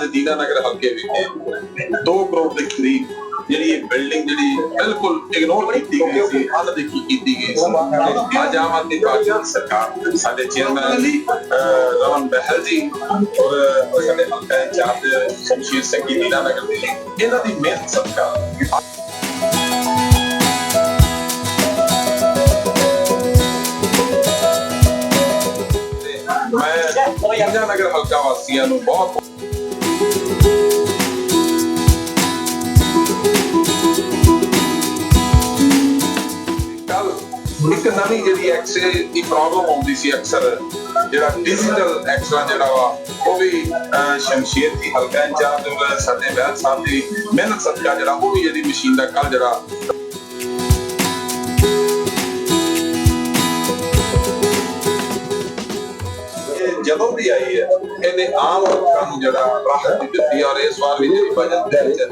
ਅੱਜ ਦੀਨਾਨਗਰ ਹਲਕੇ ਵਿਖੇ 2 ਕਰੋੜ ਦੇ ਕਰੀਬ ਜਿਹੜੀ ਇਹ ਬਿਲਡਿੰਗ ਜਿਹੜੀ ਬਿਲਕੁਲ ਇਗਨੋਰ ਕੀਤੀ ਗਈ ਸੀ ਅਣਦੇਖੀ ਕੀਤੀ ਗਈ ਸੀ। ਅੱਜ ਆਮ ਆਦਮੀ ਪਾਰਟੀ ਸਰਕਾਰ, ਸਾਡੇ ਚੇਅਰਮੈਨ ਰਮਨ ਬਹਿਲ ਜੀ ਔਰ ਸਾਡੇ ਹਲਕਾ ਇੰਚਾਰਜ ਸ਼ਮਸ਼ੀਰ ਸਿੰਘ ਜੀ ਦੀਨਾਨਗਰ ਦੇ ਇਹਨਾਂ ਦੀ ਮਿਹਨਤ ਸਦਕਾ। ਮੈਂ ਦੀਨਾਨਗਰ ਹਲਕਾ ਵਾਸੀਆਂ ਨੂੰ ਬਹੁਤ ਇੱਕ ਨਵੀਂ ਜਿਹੜੀ ਐਕਸੇ ਦੀ ਪ੍ਰੋਬਲਮ ਆਉਂਦੀ ਸੀ ਅਕਸਰ, ਜਿਹੜਾ ਡਿਜੀਟਲ ਐਕਸਰਾ ਜਿਹੜਾ ਵਾ, ਉਹ ਵੀ ਸ਼ਮਸ਼ੀਰ ਦੀ ਹਲਕਾ ਇੰਚਾਰਜ ਔਰ ਸਾਡੇ ਬੈਲ ਸਾਹਿਬ ਦੀ ਮਿਹਨਤ ਸਦਕਾ ਜਿਹੜਾ, ਉਹ ਵੀ ਇਹਦੀ ਮਸ਼ੀਨ ਦਾ ਕੱਲ ਜਿਹੜਾ ਜਦੋਂ ਵੀ ਆਈ ਹੈ, ਇਹਨੇ ਆਮ ਲੋਕਾਂ ਨੂੰ ਜਿਹੜਾ ਰਾਹਤ ਦਿੱਤੀ ਔਰ ਇਸ ਵਾਰ ਵੀ ਜਿਹੜੀ ਬਜਟ ਦੇ ਵਿੱਚ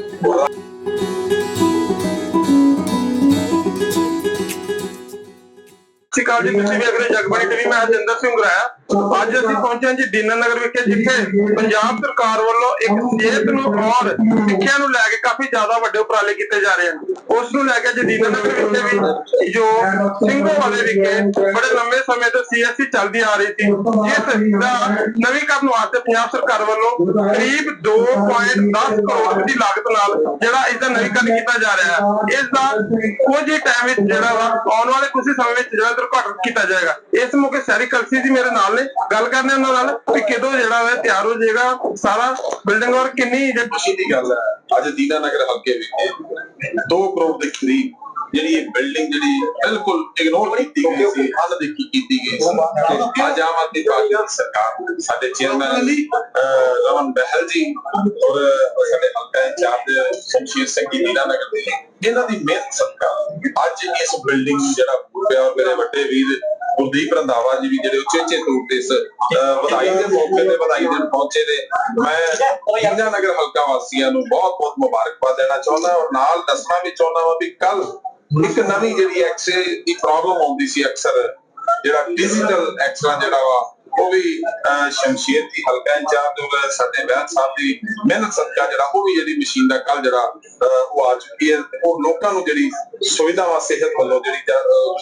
ਸਤਿ ਸ਼੍ਰੀ ਅਕਾਲ ਜੀ ਤੁਸੀਂ ਵੇਖ ਰਹੇ ਜਗਬਾਣੀ ਟੀਵੀ ਮੈਂ ਹਰਜਿੰਦਰ ਸਿੰਘ ਰਾਇਆ ਅੱਜ ਅਸੀਂ ਪਹੁੰਚੇ ਹਾਂ ਜੀ ਦੀਨਾ ਨਗਰ ਵਿਖੇ, ਜਿੱਥੇ ਪੰਜਾਬ ਸਰਕਾਰ ਵੱਲੋਂ ਇੱਕ ਸਿਹਤ ਨੂੰ ਔਰ ਸਿੱਖਿਆ ਨੂੰ ਲੈ ਕੇ ਕਾਫੀ ਜ਼ਿਆਦਾ ਵੱਡੇ ਉਪਰਾਲੇ ਕੀਤੇ ਜਾ ਰਹੇ ਹਨ। ਉਸ ਨੂੰ ਲੈ ਕੇ ਅੱਜ ਦੀਨਾ ਵਿਖੇ ਵੀ ਜੋ ਸਿੰਘੋ ਵਾਲੇ ਵਿਖੇ ਬੜੇ ਲੰਬੇ ਸਮੇਂ ਤੋਂ ਸੀਐਸਸੀ ਚੱਲਦੀ ਆ ਰਹੀ ਸੀ, ਜਿਸ ਦਾ ਨਵੀਕਰਨ ਵਾਸਤੇ ਪੰਜਾਬ ਸਰਕਾਰ ਵੱਲੋਂ ਕਰੀਬ 2.10 ਕਰੋੜ ਦੀ ਲਾਗਤ ਨਾਲ ਜਿਹੜਾ ਇਸ ਦਾ ਨਵੀਕਰਨ ਕੀਤਾ ਜਾ ਰਿਹਾ ਹੈ। ਇਸ ਦਾ ਕੁਝ ਹੀ ਟਾਈਮ ਵਿੱਚ ਜਿਹੜਾ ਵਾ, ਆਉਣ ਵਾਲੇ ਕੁਝ ਸਮੇਂ ਵਿੱਚ ਜਿਹੜਾ ਉਦਘਾਟਨ ਕੀਤਾ ਜਾਏਗਾ। ਇਸ ਮੌਕੇ ਸੈਰੀ ਕਲਸੀ ਜੀ ਮੇਰੇ ਨਾਲ ਨੇ ਗੱਲ ਕਰਨੇ ਉਹਨਾਂ ਨਾਲ ਕਿ ਕਦੋਂ ਜਿਹੜਾ ਵਾ ਤਿਆਰ ਹੋ ਜਾਏਗਾ ਸਾਰਾ ਬਿਲਡਿੰਗ ਔਰ ਕਿੰਨੀ ਖੁਸ਼ੀ ਦੀ ਗੱਲ ਹੈ। ਅੱਜ ਦੀਨਾਨਗਰ ਹਲਕੇ ਵਿਖੇ 2 ਕਰੋੜ ਦੇ ਕਰੀਬ ਜਿਹੜੀ ਇਹ ਬਿਲਡਿੰਗ ਜਿਹੜੀ ਬਿਲਕੁਲ ਇਗਨੋਰ ਕੀਤੀ ਗਈ ਸੀ, ਅਣਦੇਖੀ ਕੀਤੀ ਗਈ ਸੀ। ਅੱਜ ਆਮ ਆਦਮੀ ਪਾਰਟੀ ਸਰਕਾਰ, ਸਾਡੇ ਚੇਅਰਮੈਨ ਰਮਨ ਬਹਿਲ ਜੀ ਔਰ ਸਾਡੇ ਹਲਕਾ ਇੰਚਾਰਜ ਸ਼ਮਸ਼ੀਰ ਸਿੰਘ ਜੀ ਦੀਨਾਨਗਰ ਦੇ ਇਹਨਾਂ ਦੀ ਮਿਹਨਤ ਸਦਕਾ ਅੱਜ ਇਸ ਬਿਲਡਿੰਗ ਨੂੰ ਜਿਹੜਾ ਪਿਆ, ਮੇਰੇ ਵੱਡੇ ਵੀਰ ਕੁਲਦੀਪ ਰੰਧਾਵਾ ਜੀ ਵੀ ਜਿਹੜੇ ਉਚੇਚੇ ਤੌਰ ਤੇ ਇਸ ਵਧਾਈ ਦੇ ਮੌਕੇ ਤੇ ਵਧਾਈ ਦੇਣ ਪਹੁੰਚੇ ਨੇ। ਮੈਂ ਦੀਨਾਨਗਰ ਹਲਕਾ ਵਾਸੀਆਂ ਨੂੰ ਬਹੁਤ ਬਹੁਤ ਮੁਬਾਰਕਬਾਦ ਦੇਣਾ ਚਾਹੁੰਦਾ ਔਰ ਨਾਲ ਦੱਸਣਾ ਵੀ ਚਾਹੁੰਦਾ ਹਾਂ ਵੀ ਕੱਲ ਇੱਕ ਨਵੀਂ ਜਿਹੜੀ ਐਕਸੇ ਦੀ ਪ੍ਰੋਬਲਮ ਆਉਂਦੀ ਸੀ ਅਕਸਰ ਜਿਹੜਾ ਡਿਜੀਟਲ ਐਕਸਰਾ ਜਿਹੜਾ ਵਾ ਉਹ ਵੀ ਅਹ, ਸ਼ਮਸ਼ੀਰ ਦੀ ਹਲਕਾ ਇੰਚਾਰਜ ਔਰ ਸਾਡੇ ਬੈਲ ਸਾਹਿਬ ਦੀ ਮਿਹਨਤ ਸਦਕਾ ਜਿਹੜਾ ਉਹ ਵੀ ਜਿਹੜੀ ਮਸ਼ੀਨ ਦਾ ਕੱਲ ਜਿਹੜਾ ਉਹ ਆ ਚੁੱਕੀ ਹੈ ਉਹ ਲੋਕਾਂ ਨੂੰ ਜਿਹੜੀ ਸੁਵਿਧਾਵਾਂ ਸਿਹਤ ਵੱਲੋਂ ਜਿਹੜੀ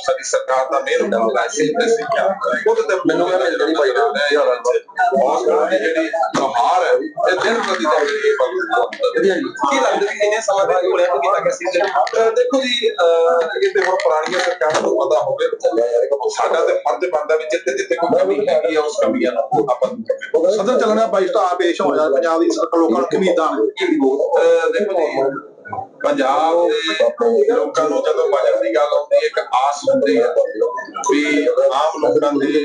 ਸਾਡੀ ਸਰਕਾਰ ਦਾ ਮਿਹਰ ਹੁੰਦਾ ਹੈ ਸਿਹਤ ਤੇ ਸਿੱਖਿਆ। ਉਹਦੇ ਤੇ ਮੈਨੂੰ ਕਹਿੰਦਾ ਜਿਹੜੀ ਭਾਈ ਹਸਪਤਾਲ ਦੀ ਜਿਹੜੀ ਨੁਹਾਰ ਹੈ ਇਹ ਦਿਨ ਪ੍ਰਤੀ ਦਿਨ ਜਿਹੜੀ ਵਧਦੀ ਹੈ। ਕੀ ਲੱਗਦਾ ਵੀ ਕਿੰਨੇ ਸਾਲਾਂ ਦੇ ਕੋਲੇ ਕੀਤਾ ਗਿਆ ਸੀ? ਦੇਖੋ ਜੀ ਇਹ ਤੇ ਹੁਣ ਪੁਰਾਣੀਆਂ ਸਰਕਾਰਾਂ ਨੂੰ ਪਤਾ ਹੋਵੇ ਸਾਡਾ ਤੇ ਫਰਜ਼ ਬਣਦਾ ਵੀ ਜਿੱਥੇ ਜਿੱਥੇ ਕੋਈ ਕਮੀ ਹੈਗੀ ਆ ਉਸ ਕਮੀਆਂ ਨੂੰ ਆਪਾਂ ਸਦਰ ਚੱਲਣਾ ਬਾਈ ਸਟਾਰ ਪੇਸ਼ ਹੋਇਆ ਪੰਜਾਬ ਦੀ ਸਰਕਾਰ ਲੋਕਾਂ ਨੂੰ ਨੇ ਅਹ ਦੇਖੋ ਜੀ ਪੰਜਾਬ ਦੇ ਲੋਕਾਂ ਨੂੰ ਜਦੋਂ ਬਜਟ ਦੀ ਗੱਲ ਆਉਂਦੀ ਹੈ ਇੱਕ ਆਸ ਹੁੰਦੀ ਹੈ ਵੀ ਆਮ ਲੋਕਾਂ ਦੇ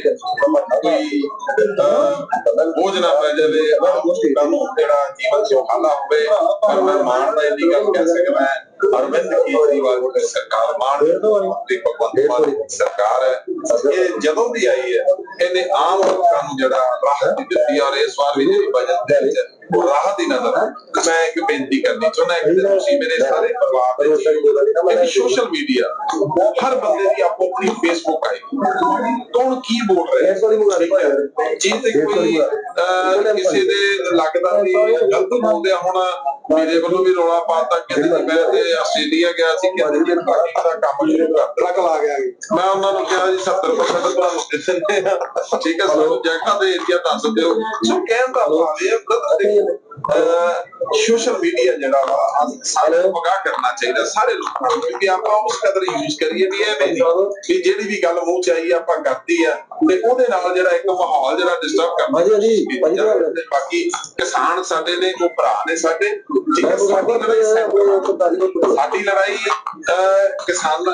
ਕੋਈ ਅਹ, ਬੋਝ ਨਾ ਪੈ ਜਾਵੇ ਆਮ ਲੋਕਾਂ ਨੂੰ ਜਿਹੜਾ ਜੀਵਨ ਸੁਖਾਲਾ ਹੋਵੇ ਪਰ ਮੈਂ ਮਾਣ ਦਾ ਇੰਨੀ ਗੱਲ ਕਹਿ ਸਕਦਾ ਅਰਵਿੰਦ ਕੇਜਰੀਵਾਲ ਦੀ ਸਰਕਾਰ ਮਾਣ ਦੀ ਭਗਵੰਤ ਮਾਨ ਦੀ ਸਰਕਾਰ ਹੈ ਇਹ ਜਦੋਂ ਦੀ ਆਈ ਹੈ ਇਹਨੇ ਆਮ ਲੋਕਾਂ ਨੂੰ ਜਿਹੜਾ ਰਾਹਤ ਦਿੱਤੀ ਔਰ ਇਸ ਵਾਰ ਵੀ ਜਿਹੜੀ ਬਜਟ ਦੇ ਵਿੱਚ ਉਹ ਰਾਹਤ ਦੀ ਨਜ਼ਰ ਮੈਂ ਇੱਕ ਬੇਨਤੀ ਕਰਨੀ ਚਾਹੁੰਦਾ ਕਿ ਤੁਸੀਂ ਮੇਰੇ ਸਾਰੇ ਪਰਿਵਾਰ ਦੇ ਜੀ ਸੋਸ਼ਲ ਮੀਡੀਆ ਹਰ ਬੰਦੇ ਦੀ ਆਪੋ ਆਪਣੀ ਫੇਸਬੁੱਕ ਆਈ ਕੌਣ ਕੀ ਬੋਲ ਰਿਹਾ ਹੈ ਜੇ ਤੇ ਕੋਈ ਕਿਸੇ ਦੇ ਲੱਗਦਾ ਵੀ ਗਲਤ ਬੋਲਦੇ ਹੁਣ ਮੇਰੇ ਵੱਲੋਂ ਵੀ ਰੌਲਾ ਪਾਤਾ ਕਹਿੰਦੇ ਜੀ ਮੈਂ ਤੇ ਆਸਟ੍ਰੇਲੀਆ ਗਿਆ ਸੀ ਕਹਿੰਦੇ ਜੀ ਬਾਕੀ ਦਾ ਕੰਮ ਸ਼ੁਰੂ ਕਰ ਟਰੱਕ ਲਾ ਗਿਆ ਮੈਂ ਉਹਨਾਂ ਨੂੰ ਕਿਹਾ ਜੀ 70% ਤੁਹਾਨੂੰ ਦਿੰਦੇ ਆ ਠੀਕ ਹੈ ਸਾਨੂੰ ਜਗ੍ਹਾ ਦੇ ਏਰੀਆ ਦੱਸ ਦਿਓ। ਸੋ ਕਹਿਣ ਦਾ ਭਾਵ ਇਹ ਬ੍ਰਦਰ ਸੋਸ਼ਲ ਮੀਡੀਆ ਜਿਹੜਾ ਵਾ ਸਾਰੇ ਪਗਾ ਕਰਨਾ ਚਾਹੀਦਾ ਸਾਰੇ ਲੋਕਾਂ ਨੂੰ ਕਿਉਂਕਿ ਆਪਾਂ ਉਸ ਕਦਰ ਯੂਜ਼ ਕਰੀਏ ਵੀ ਐਵੇਂ ਨਹੀਂ ਵੀ ਜਿਹੜੀ ਵੀ ਗੱਲ ਮੂੰਹ ਚ ਆਈ ਆਪਾਂ ਕਰਤੀ ਆ ਤੇ ਉਹਦੇ ਨਾਲ ਜਿਹੜਾ ਇੱਕ ਮਾਹੌਲ ਜਿਹੜਾ ਡਿਸਟਰਬ ਕਰਨਾ। ਤੇ ਬਾਕੀ ਕਿਸਾਨ ਸਾਡੇ ਨੇ ਉਹ ਭਰਾ ਨੇ ਸਾਡੇ ਸਾਡੀ ਲੜਾਈ ਸਾਡੀ ਕਿਸਾਨ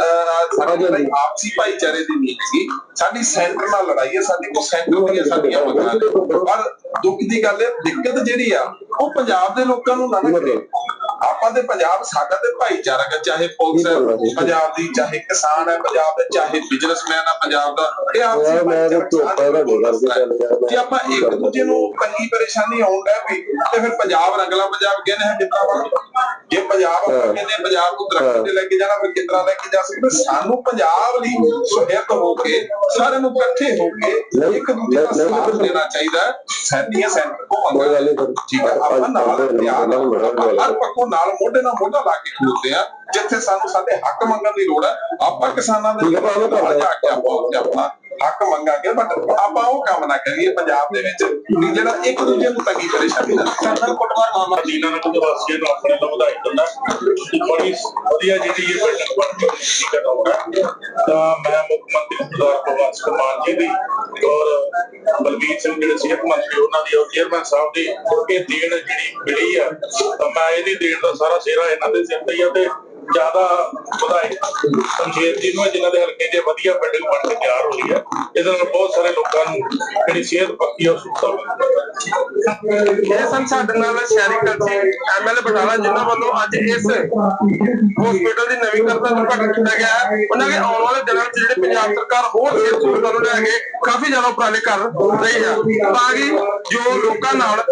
ਸਾਡੀ ਲੜਾਈ ਆਪਸੀ ਭਾਈਚਾਰੇ ਦੀ ਨਹੀਂ ਸੀ। ਸਾਡੀ ਸੈਂਟਰ ਨਾਲ ਲੜਾਈ ਹੈ ਸਾਡੀ ਕੋ ਸੈਂਟਰ ਦੀਆਂ ਸਾਡੀਆਂ ਮੰਗਾਂ ਨੇ। ਪਰ ਦੁੱਖ ਦੀ ਗੱਲ ਹੈ ਦਿੱਕਤ ਜਿਹੜੀ ਆ ਉਹ ਪੰਜਾਬ ਦੇ ਲੋਕਾਂ ਨੂੰ ਨਾ ਕਰੇ। ਆਪਾਂ ਦੇ ਪੰਜਾਬ ਸਾਡਾ ਤੇ ਭਾਈਚਾਰਕ ਹੈ ਚਾਹੇ ਪੁਲਿਸ ਹੈ ਪੰਜਾਬ ਦੀ ਚਾਹੇ ਕਿਸਾਨ ਹੈ ਪੰਜਾਬ ਦੇ ਚਾਹੇ ਬਿਜ਼ਨਸਮੈਨ ਹੈ ਪੰਜਾਬ ਦਾ ਇਹ ਆਪਸੀ ਮੈਂ ਤਾਂ ਧੋਖਾ ਦਾ ਜੇ ਆਪਾਂ ਇੱਕ ਦੂਜੇ ਨੂੰ ਤੰਗੀ ਪਰੇਸ਼ਾਨੀ ਆਉਂਦਾ ਵੀ ਤੇ ਫਿਰ ਪੰਜਾਬ ਰੰਗਲਾ ਪੰਜਾਬ ਕਹਿੰਦੇ ਹੈ ਵਾ? ਜੇ ਪੰਜਾਬ। ਕਹਿੰਦੇ ਪੰਜਾਬ ਨੂੰ ਤਰੱਕੀ ਤੇ ਲੈ ਕੇ ਜਾਣਾ ਫਿਰ ਕਿਤਨਾ ਲੈ ਕੇ ਜਾ ਸਕਦੇ? ਸਾਨੂੰ ਪੰਜਾਬ ਲਈ ਸੁਹਿਰਦ ਹੋ ਕੇ ਸਾਰਿਆਂ ਨੂੰ ਇਕੱਠੇ ਹੋ ਕੇ ਇੱਕ ਦੂਜੇ ਦਾ ਸਾਥ ਦੇਣਾ ਚਾਹੀਦਾ ਹੈ। ਸੈਂਟੀਆਂ ਸੈਂਟਰ ਕੋ ਸਰ। ਠੀਕ ਹੈ ਆਪਾਂ ਨਾਲ ਧਿਆਨ ਨਾਲ ਹਰ ਪੱਖੋਂ ਨਾਲ ਮੋਢੇ ਨਾਲ ਮੋਢਾ ਲਾ ਕੇ ਖਲੋਤੇ ਆ ਜਿੱਥੇ ਸਾਨੂੰ ਸਾਡੇ ਹੱਕ ਮੰਗਣ ਦੀ ਲੋੜ ਹੈ। ਆਪਾਂ ਕਿਸਾਨਾਂ ਦੇ ਉਹ ਨਾਲ ਜਾ ਕੇ ਆਪਾਂ ਆਪਣਾ ਹੱਕ ਮੰਗਾਂਗੇ ਬਟ ਆਪਾਂ ਉਹ ਕੰਮ ਨਾ ਕਰੀਏ ਪੰਜਾਬ ਦੇ ਵਿੱਚ ਵੀ ਜਿਹੜਾ ਇੱਕ ਦੂਜੇ ਨੂੰ ਤੰਗੀ ਪਰੇਸ਼ਾਨੀ ਦਾ ਸਰਦਾਰ ਕੁੱਟਮਾਰ ਮਾਮਲਾ ਮਦੀਨਾ ਨਗਰ ਦੇ ਵਾਸੀਆਂ ਨੂੰ ਆਪਣੇ ਵੱਲੋਂ ਵਧਾਈ ਦਿੰਦਾ। ਬੜੀ ਵਧੀਆ ਜਿਹੜੀ ਇਹ ਬਿਲਡਿੰਗ ਬਣ ਕੇ ਠੀਕ ਹੈ ਤਾਂ ਮੈਂ ਮੁੱਖ ਮੰਤਰੀ ਸਰਦਾਰ ਭਗਵੰਤ ਸਿੰਘ ਮਾਨ ਜੀ ਦੀ ਔਰ ਬਲਬੀਰ ਸਿੰਘ ਜਿਹੜੇ ਸਿਹਤ ਮੰਤਰੀ, ਉਹਨਾਂ ਦੀ ਔਰ ਚੇਅਰਮੈਨ ਸਾਹਿਬ ਦੀ ਇਹ ਦੇਣ ਜਿਹੜੀ ਮਿਲੀ ਆ, ਤਾਂ ਮੈਂ ਇਹਦੀ ਦੇਣ ਦਾ ਸਾਰਾ ਸਿਹਰਾ ਇਹਨਾਂ ਦੇ ਸਿਰ ਤੇ ਹੀ ਆ ਤੇ ਜ਼ਿਆਦਾ ਵਧਾਈ ਸੰਜੀਤ ਜੀ ਨੂੰ ਜਿਨ੍ਹਾਂ ਦੇ ਹਲਕੇ 'ਚ ਵਧੀਆ ਬਿਲਡਿੰਗ ਬਣ ਕੇ ਤਿਆਰ ਹੋਈ ਹੈ। ਇਹਦੇ ਨਾਲ ਬਹੁਤ ਸਾਰੇ ਲੋਕਾਂ ਨੂੰ ਜਿਹੜੀ ਸਿਹਤ ਪੱਕੀ ਔਰ ਸੁਖਤਾ ਮਿਲੇਗੀ ਇਹ ਸਾਡੇ ਨਾਲ ਸ਼ਹਿਰੀ ਕਲਸੀ ਐਮਐਲਏ ਬਟਾਲਾ ਜਿਨ੍ਹਾਂ ਵੱਲੋਂ ਅੱਜ ਇਸ ਹਸਪੀਟਲ ਦੀ ਨਵੀਕਰਨ ਦਾ ਉਦਘਾਟਨ ਕੀਤਾ ਗਿਆ ਹੈ। ਉਹਨਾਂ ਦੇ ਆਉਣ ਵਾਲੇ ਦਿਨਾਂ ਵਿੱਚ ਜਿਹੜੇ ਪੰਜਾਬ ਸਰਕਾਰ ਹੋਰ ਸਿਹਤ ਸਹੂਲਤਾਂ ਨੂੰ ਲੈ ਕੇ ਕਾਫੀ ਜ਼ਿਆਦਾ ਉਪਰਾਲੇ ਕਰ ਰਹੀ ਹੈ। ਤਾਂ ਕਿ ਜੋ ਲੋਕਾਂ ਨਾਲ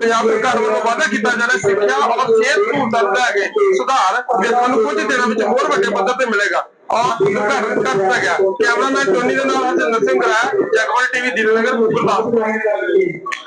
ਪੰਜਾਬ ਸਰਕਾਰ ਵੱਲੋਂ ਵਾਅਦਾ ਕੀਤਾ ਜਾ ਰਿਹਾ ਸਿੱਖਿਆ ਔਰ ਸਿਹਤ ਸਹੂਲਤਾਂ ਨੂੰ ਲੈ ਕੇ ਸੁਧਾਰ ਇਹ ਸਾਨੂੰ ਕੁਝ ਦਿਨਾਂ ਵਿੱਚ ਹੋਰ ਵੱਡੇ ਪੱਧਰ ਤੇ ਮਿਲੇਗਾ। ਔਰ ਉਦਘਾਟਨ ਕਰ ਦਿੱਤਾ ਗਿਆ। ਕੈਮਰਾਮੈਨ ਟੋਨੀ ਦੇ ਨਾਲ ਹਰਜਿੰਦਰ ਸਿੰਘ ਰਾਏ ਜਗਵਾਲ ਟੀਵੀ ਦੀਨਨਗਰ ਗੁਰਦਾਸਪੁਰ